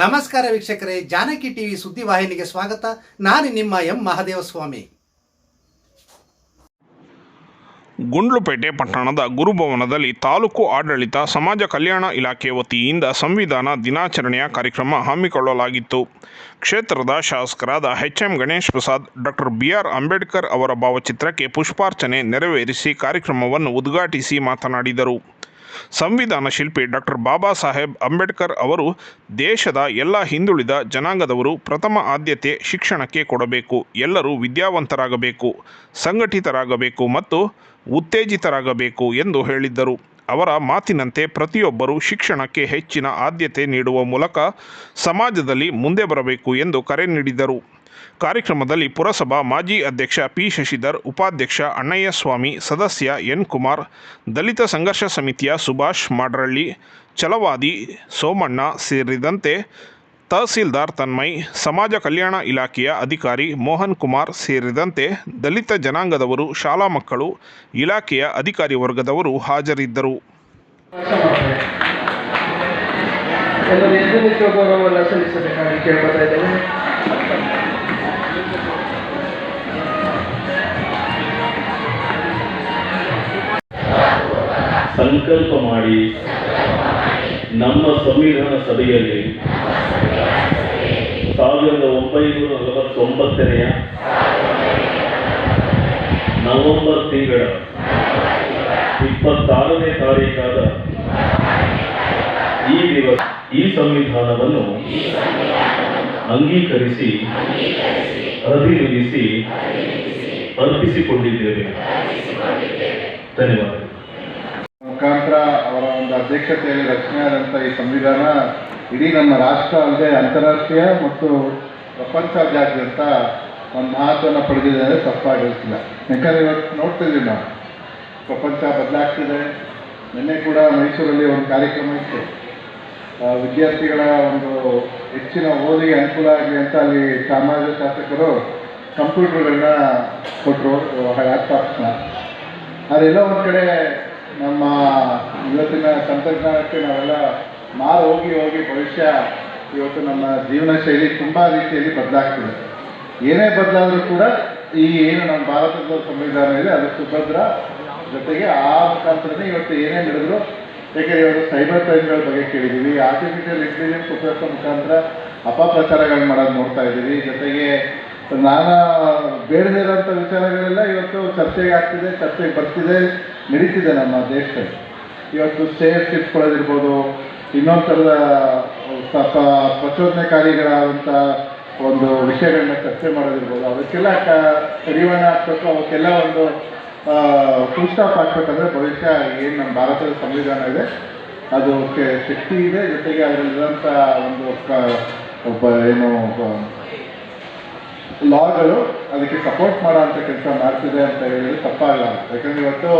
ನಮಸ್ಕಾರ ವೀಕ್ಷಕರೇ, ಜಾನಕಿ ಟಿವಿ ಸುದ್ದಿವಾಹಿನಿಗೆ ಸ್ವಾಗತ. ನಾನು ನಿಮ್ಮ ಎಂ ಮಹದೇವಸ್ವಾಮಿ. ಗುಂಡ್ಲುಪೇಟೆ ಪಟ್ಟಣದ ಗುರುಭವನದಲ್ಲಿ ತಾಲೂಕು ಆಡಳಿತ, ಸಮಾಜ ಕಲ್ಯಾಣ ಇಲಾಖೆ ವತಿಯಿಂದ ಸಂವಿಧಾನ ದಿನಾಚರಣೆಯ ಕಾರ್ಯಕ್ರಮ ಹಮ್ಮಿಕೊಳ್ಳಲಾಗಿತ್ತು. ಕ್ಷೇತ್ರದ ಶಾಸಕರಾದ H M Ganesh Prasad, doctor B R Ambedkar ಅವರ ಭಾವಚಿತ್ರಕ್ಕೆ ಪುಷ್ಪಾರ್ಚನೆ ನೆರವೇರಿಸಿ ಕಾರ್ಯಕ್ರಮವನ್ನು ಉದ್ಘಾಟಿಸಿ ಮಾತನಾಡಿದರು. ಸಂವಿಧಾನ ಶಿಲ್ಪಿ ಡಾಕ್ಟರ್ ಬಾಬಾ ಸಾಹೇಬ್ ಅಂಬೇಡ್ಕರ್ ಅವರು ದೇಶದ ಎಲ್ಲ ಹಿಂದುಳಿದ ಜನಾಂಗದವರು ಪ್ರಥಮ ಆದ್ಯತೆ ಶಿಕ್ಷಣಕ್ಕೆ ಕೊಡಬೇಕು. ಎಲ್ಲರೂ ವಿದ್ಯಾವಂತರಾಗಬೇಕು, ಸಂಘಟಿತರಾಗಬೇಕು ಮತ್ತು ಉತ್ತೇಜಿತರಾಗಬೇಕು ಎಂದು ಹೇಳಿದ್ದರು. ಅವರ ಮಾತಿನಂತೆ ಪ್ರತಿಯೊಬ್ಬರೂ ಶಿಕ್ಷಣಕ್ಕೆ ಹೆಚ್ಚಿನ ಆದ್ಯತೆ ನೀಡುವ ಮೂಲಕ ಸಮಾಜದಲ್ಲಿ ಮುಂದೆ ಬರಬೇಕು ಎಂದು ಕರೆ ನೀಡಿದರು. ಕಾರ್ಯಕ್ರಮದಲ್ಲಿ ಪುರಸಭಾ ಮಾಜಿ ಅಧ್ಯಕ್ಷ ಪಿ ಶಶಿಧರ್, ಉಪಾಧ್ಯಕ್ಷ ಅಣ್ಣಯ್ಯಸ್ವಾಮಿ, ಸದಸ್ಯ ಎನ್ ಕುಮಾರ್, ದಲಿತ ಸಂಘರ್ಷ ಸಮಿತಿಯ ಸುಭಾಷ್ ಮಾಡ್ರಳ್ಳಿ, ಛಲವಾದಿ ಸೋಮಣ್ಣ ಸೇರಿದಂತೆ ತಹಸೀಲ್ದಾರ್ ತನ್ಮಯ್, ಸಮಾಜ ಕಲ್ಯಾಣ ಇಲಾಖೆಯ ಅಧಿಕಾರಿ ಮೋಹನ್ ಕುಮಾರ್ ಸೇರಿದಂತೆ ದಲಿತ ಜನಾಂಗದವರು, ಶಾಲಾ ಮಕ್ಕಳು, ಇಲಾಖೆಯ ಅಧಿಕಾರಿ ವರ್ಗದವರು ಹಾಜರಿದ್ದರು. ಸಂಕಲ್ಪ ಮಾಡಿ ನಮ್ಮ ಸಂವಿಧಾನ ಸಭೆಯಲ್ಲಿ ಸಾವಿರದ ಒಂಬೈನೂರ ನಲವತ್ತೊಂಬತ್ತನೆಯ ನವೆಂಬರ್ ತಿಂಗಳ ಇಪ್ಪತ್ತಾರನೇ ತಾರೀಕಾದ ಈ ದಿವಸ ಈ ಸಂವಿಧಾನವನ್ನು ಅಂಗೀಕರಿಸಿ ಅಭಿವೃದ್ಧಿಸಿ ಅರ್ಪಿಸಿಕೊಂಡಿದ್ದೇವೆ. ಧನ್ಯವಾದಗಳು. ಅವರ ರಚನೆ ಆದಂಥ ಈ ಸಂವಿಧಾನ ಇಡೀ ನಮ್ಮ ರಾಷ್ಟ್ರ ಅಲ್ಲದೆ ಅಂತಾರಾಷ್ಟ್ರೀಯ ಮತ್ತು ಪ್ರಪಂಚಾದ್ಯಂತ ಒಂದು ಮಹತ್ವವನ್ನು ಪಡೆದಿದೆ ಅಂದರೆ ತಪ್ಪಾಗಿರ್ತಿಲ್ಲ ಯಾಕಂದರೆ ಇವತ್ತು ನೋಡ್ತಿದ್ದೀವಿ ನಾವು, ಪ್ರಪಂಚ ಬದಲಾಗ್ತಿದೆ. ನಿನ್ನೆ ಕೂಡ ಮೈಸೂರಲ್ಲಿ ಒಂದು ಕಾರ್ಯಕ್ರಮ ಇತ್ತು. ವಿದ್ಯಾರ್ಥಿಗಳ ಒಂದು ಹೆಚ್ಚಿನ ಓದಿಗೆ ಅನುಕೂಲ ಆಗಲಿ ಅಂತ ಅಲ್ಲಿ ಸಾಮಾಜಿಕ ಶಾಸಕರು ಕಂಪ್ಯೂಟರ್ಗಳನ್ನ ಕೊಟ್ಟರು ಲ್ಯಾಪ್ಟಾಪ್ಸ್ನ ಅದೆಲ್ಲ ಒಂದು ಕಡೆ ನಮ್ಮ ಇವತ್ತಿನ ತಂತ್ರಜ್ಞಾನಕ್ಕೆ ನಾವೆಲ್ಲ ಮಾರು ಹೋಗಿ ಹೋಗಿ ಭವಿಷ್ಯ ಇವತ್ತು ನಮ್ಮ ಜೀವನ ಶೈಲಿ ತುಂಬ ರೀತಿಯಲ್ಲಿ ಬದಲಾಗ್ತಿದೆ. ಏನೇ ಬದಲಾದರೂ ಕೂಡ ಈ ಏನು ನಮ್ಮ ಭಾರತದ ಸಂವಿಧಾನ ಇದೆ, ಅದು ಸುಭದ್ರ ಜೊತೆಗೆ ಆ ಮುಖಾಂತರನೇ ಇವತ್ತು ಏನೇ ನಡೆದ್ರು, ಏಕೆಂದರೆ ಇವತ್ತು ಸೈಬರ್ ಕ್ರೈಮ್ಗಳ ಬಗ್ಗೆ ಕೇಳಿದ್ದೀವಿ ಆರ್ಟಿಫಿಷಿಯಲ್ ಇಂಟೆಲಿಜೆನ್ಸ್ ಉಪಯೋಗ ಮುಖಾಂತರ ಅಪಪ್ರಚಾರಗಳನ್ನ ಮಾಡೋದು ನೋಡ್ತಾ ಇದ್ದೀವಿ, ಜೊತೆಗೆ ನಾನಾ ಬೇಡದೇ ಇರೋಂಥ ವಿಚಾರಗಳೆಲ್ಲ ಇವತ್ತು ಚರ್ಚೆಗೆ ಆಗ್ತಿದೆ, ಚರ್ಚೆಗೆ ಬರ್ತಿದೆ, ನಡೀತಿದೆ ನಮ್ಮ ದೇಶದಲ್ಲಿ. ಇವತ್ತು ಸೇಫ್ ಇಟ್ಕೊಳ್ಳೋದಿರ್ಬೋದು ಇನ್ನೊಂದು ಥರದ ಸ್ವಲ್ಪ ಪ್ರಚೋದನೆಕಾರಿಗಳಾದಂಥ ಒಂದು ವಿಷಯಗಳನ್ನ ಚರ್ಚೆ ಮಾಡೋದಿರ್ಬೋದು. ಅದಕ್ಕೆಲ್ಲ ಕಡಿವಾಣ ಹಾಕ್ಬೇಕು, ಅವಕ್ಕೆಲ್ಲ ಒಂದು ಫುಲ್ ಸ್ಟಾಪ್ ಹಾಕ್ಬೇಕಂದ್ರೆ ಭವಿಷ್ಯ ಏನು ನಮ್ಮ ಭಾರತದ ಸಂವಿಧಾನ ಇದೆ, ಅದಕ್ಕೆ ಶಕ್ತಿ ಇದೆ. ಜೊತೆಗೆ ಅದರಲ್ಲಿರೋಂಥ ಒಂದು ಒಬ್ಬ, ಏನು ಲಾಗಳು ಅದಕ್ಕೆ ಸಪೋರ್ಟ್ ಮಾಡೋ ಅಂಥ ಕೆಲಸ ಮಾಡ್ತಿದೆ ಅಂತ ಹೇಳಿದ್ರೆ ತಪ್ಪಾಗಲ್ಲ. ಯಾಕಂದ್ರೆ ಇವತ್ತು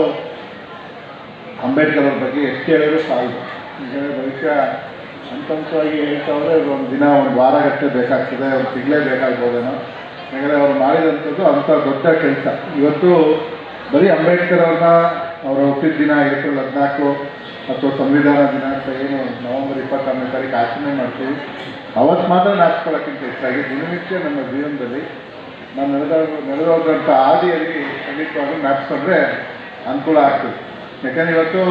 ಅಂಬೇಡ್ಕರ್ ಅವ್ರ ಬಗ್ಗೆ ಎಷ್ಟು ಹೇಳಿದ್ರು ಸಾಲದು. ಯಾಕಂದರೆ ಬಹುಶಃ ಹಂತವಾಗಿ ಹೇಳ್ತಾವ್ರೆ, ಒಂದು ದಿನ, ಒಂದು ವಾರಗಟ್ಟಲೆ ಬೇಕಾಗ್ತದೆ ಅವ್ರು ತಿಂಗಳೇ ಬೇಕಾಗ್ಬೋದೇನೋ. ಯಾಕಂದರೆ ಅವ್ರು ಮಾಡಿದಂಥದ್ದು ಅಂಥ ದೊಡ್ಡ ಕೆಲಸ. ಇವತ್ತು ಬರೀ ಅಂಬೇಡ್ಕರ್ ಅವ್ರನ್ನ ಅವರ ಹುಟ್ಟಿದ ದಿನ ಏಪ್ರಿಲ್ ಹದಿನಾಲ್ಕು ಅಥವಾ ಸಂವಿಧಾನ ದಿನಾಂಕ ಏನು, ನವೆಂಬರ್ ಇಪ್ಪತ್ತೊಂದನೇ ತಾರೀಕು ಆಚರಣೆ ಮಾಡ್ತೀವಿ, ಅವತ್ತು ಮಾತ್ರ ನಾಚ್ಕೊಳ್ಳೋಕ್ಕಿಂತ ಹೆಚ್ಚಾಗಿ ದಿನನಿತ್ಯ ನಮ್ಮ ಜೀವನದಲ್ಲಿ ನಾವು ನಡೆದ ನಡೆದೋದಂಥ ಹಾದಿಯಲ್ಲಿ ಖಂಡಿತವಾಗ್ಲೂ ನಾಚಿಕೊಂಡ್ರೆ ಅನುಕೂಲ ಆಗ್ತದೆ. ಯಾಕಂದರೆ ಇವತ್ತು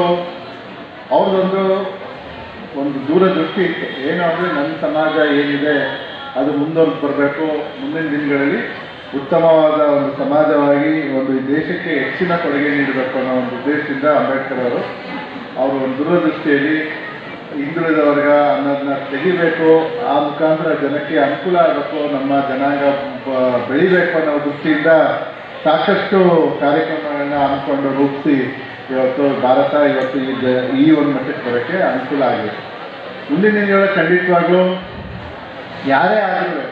ಅವ್ರದ್ದೊಂದು, ಒಂದು ದೂರದೃಷ್ಟಿ ಇತ್ತು. ಏನು ಅಂದರೆ ನನ್ನ ಸಮಾಜ ಏನಿದೆ, ಅದು ಮುಂದೊಂದು ಬರಬೇಕು. ಮುಂದಿನ ದಿನಗಳಲ್ಲಿ ಉತ್ತಮವಾದ ಒಂದು ಸಮಾಜವಾಗಿ, ಒಂದು ದೇಶಕ್ಕೆ ಹೆಚ್ಚಿನ ಕೊಡುಗೆ ನೀಡಬೇಕು ಅನ್ನೋ ಒಂದು ಉದ್ದೇಶದಿಂದ ಅಂಬೇಡ್ಕರ್ ಅವರು ಅವರು ಒಂದು ದೂರದೃಷ್ಟಿಯಲ್ಲಿ ಹಿಂದುಳಿದ ವರ್ಗ ಅನ್ನೋದನ್ನ ತೆಗಿಬೇಕು, ಆ ಮುಖಾಂತರ ಜನಕ್ಕೆ ಅನುಕೂಲ ಆಗಬೇಕು, ನಮ್ಮ ಜನಾಂಗ ಬೆಳಿಬೇಕು ಅನ್ನೋ ದೃಷ್ಟಿಯಿಂದ ಸಾಕಷ್ಟು ಕಾರ್ಯಕ್ರಮಗಳನ್ನ ಹಮ್ಮಿಕೊಂಡು ರೂಪಿಸಿ ಇವತ್ತು ಭಾರತ ಇವತ್ತು ಈ ಒಂದು ಮಟ್ಟಕ್ಕೆ ಬರೋಕ್ಕೆ ಅನುಕೂಲ ಆಗಿದೆ. ಮುಂದಿನ ದಿನಗಳ ಖಂಡಿತವಾಗ್ಲೂ ಯಾರೇ ಆಗಿದ್ರೆ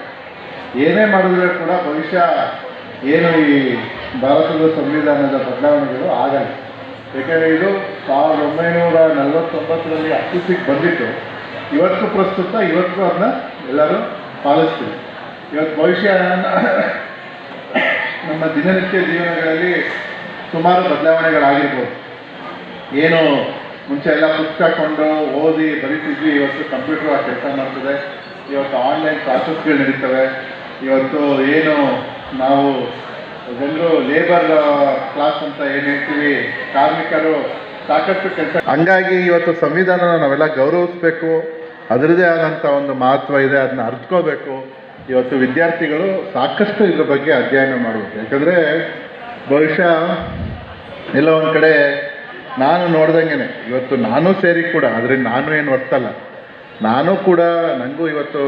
ಏನೇ ಮಾಡಿದ್ರೆ ಕೂಡ ಭವಿಷ್ಯ ಏನು ಈ ಭಾರತದ ಸಂವಿಧಾನದ ಬದಲಾವಣೆಗಳು ಆಗಲ್ಲ. ಯಾಕೆಂದರೆ ಇದು ಸಾವಿರದ ಒಂಬೈನೂರ ನಲವತ್ತೊಂಬತ್ತರಲ್ಲಿ ಅಸ್ತಿತ್ವಕ್ಕೆ ಬಂದಿತ್ತು. ಇವತ್ತು ಪ್ರಸ್ತುತ ಇವತ್ತು ಅದನ್ನ ಎಲ್ಲರೂ ಪಾಲಿಸ್ತೀವಿ. ಇವತ್ತು ಭವಿಷ್ಯ ನಮ್ಮ ದಿನನಿತ್ಯ ಜೀವನಗಳಲ್ಲಿ ಸುಮಾರು ಬದಲಾವಣೆಗಳಾಗಿರ್ಬೋದು. ಏನು ಮುಂಚೆ ಎಲ್ಲ ಪುಸ್ತಕ ಕೊಂಡು ಓದಿ ಬರಿತಿದ್ವಿ, ಇವತ್ತು ಕಂಪ್ಯೂಟರ್ ಕೆಲಸ ಮಾಡ್ತದೆ. ಇವತ್ತು ಆನ್ಲೈನ್ ಕ್ಲಾಸಸ್ಗಳು ನಡೀತವೆ. ಇವತ್ತು ಏನು ನಾವು ಜನರು ಲೇಬರ್ ಕ್ಲಾಸ್ ಅಂತ ಏನು ಹೇಳ್ತೀವಿ? ಕಾರ್ಮಿಕರು ಸಾಕಷ್ಟು ಕೆಲಸ ಹಂಗಾಗಿ ಇವತ್ತು ಸಂವಿಧಾನನ ನಾವೆಲ್ಲ ಗೌರವಿಸ್ಬೇಕು. ಅದರದೇ ಆದಂಥ ಒಂದು ಮಹತ್ವ ಇದೆ ಅದನ್ನ ಅರ್ಥಕೋಬೇಕು ಇವತ್ತು ವಿದ್ಯಾರ್ಥಿಗಳು ಸಾಕಷ್ಟು ಇದ್ರ ಬಗ್ಗೆ ಅಧ್ಯಯನ ಮಾಡಬೇಕು ಯಾಕಂದ್ರೆ ಬಹುಶಃ ಎಲ್ಲ ಒಂದು ಕಡೆ ನಾನು ನೋಡ್ದಂಗೆ ಇವತ್ತು ನಾನು ಸೇರಿ ಕೂಡ, ಆದರೆ ನಾನು ಏನು ಒತ್ತಲ್ಲ ನಾನು ಕೂಡ ನನಗೂ ಇವತ್ತು